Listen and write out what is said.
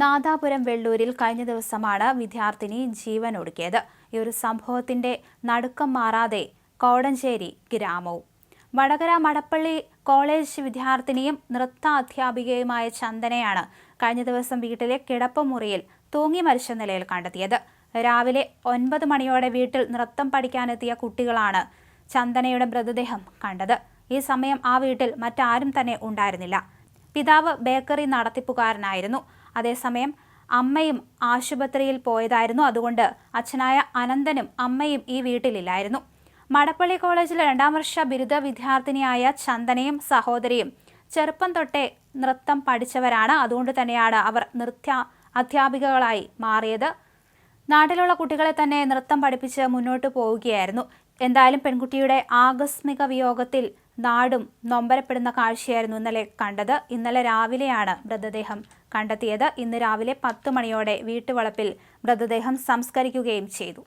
നാദാപുരം വെള്ളൂരിൽ കഴിഞ്ഞ ദിവസമാണ് വിദ്യാർത്ഥിനി ജീവൻ ഒടുക്കിയത് ഈ ഒരു സംഭവത്തിന്റെ നടുക്കം മാറാതെ കോടഞ്ചേരി ഗ്രാമവും. വടകര മടപ്പള്ളി കോളേജ് വിദ്യാർത്ഥിനിയും നൃത്ത അധ്യാപികയുമായ ചന്ദനയാണ് കഴിഞ്ഞ ദിവസം വീട്ടിലെ കിടപ്പുമുറിയിൽ തൂങ്ങി മരിച്ച നിലയിൽ കണ്ടെത്തിയത്. രാവിലെ ഒൻപത് മണിയോടെ വീട്ടിൽ നൃത്തം പഠിക്കാനെത്തിയ കുട്ടികളാണ് ചന്ദനയുടെ മൃതദേഹം കണ്ടത്. ഈ സമയം ആ വീട്ടിൽ മറ്റാരും തന്നെ ഉണ്ടായിരുന്നില്ല. പിതാവ് ബേക്കറി നടത്തിപ്പുകാരനായിരുന്നു. അതേസമയം അമ്മയും ആശുപത്രിയിൽ പോയതായിരുന്നു. അതുകൊണ്ട് അച്ഛനായ അനന്തനും അമ്മയും ഈ വീട്ടിലില്ലായിരുന്നു. മടപ്പള്ളി കോളേജിലെ രണ്ടാം വർഷ ബിരുദ വിദ്യാർത്ഥിനിയായ ചന്ദനയും സഹോദരിയും ചെറുപ്പം തൊട്ടേ നൃത്തം പഠിച്ചവരാണ്. അതുകൊണ്ട് തന്നെയാണ് അവർ നൃത്യ അധ്യാപികകളായി മാറിയത്. നാട്ടിലുള്ള കുട്ടികളെ തന്നെ നൃത്തം പഠിപ്പിച്ച് മുന്നോട്ട് പോവുകയായിരുന്നു. എന്തായാലും പെൺകുട്ടിയുടെ ആകസ്മിക വിയോഗത്തിൽ നാടും നൊമ്പരപ്പെടുന്ന കാഴ്ചയായിരുന്നു ഇന്നലെ കണ്ടത്. ഇന്നലെ രാവിലെയാണ് മൃതദേഹം കണ്ടെത്തിയത്. ഇന്ന് രാവിലെ പത്ത് മണിയോടെ വീട്ടുവളപ്പിൽ മൃതദേഹം സംസ്കരിക്കുകയും ചെയ്തു.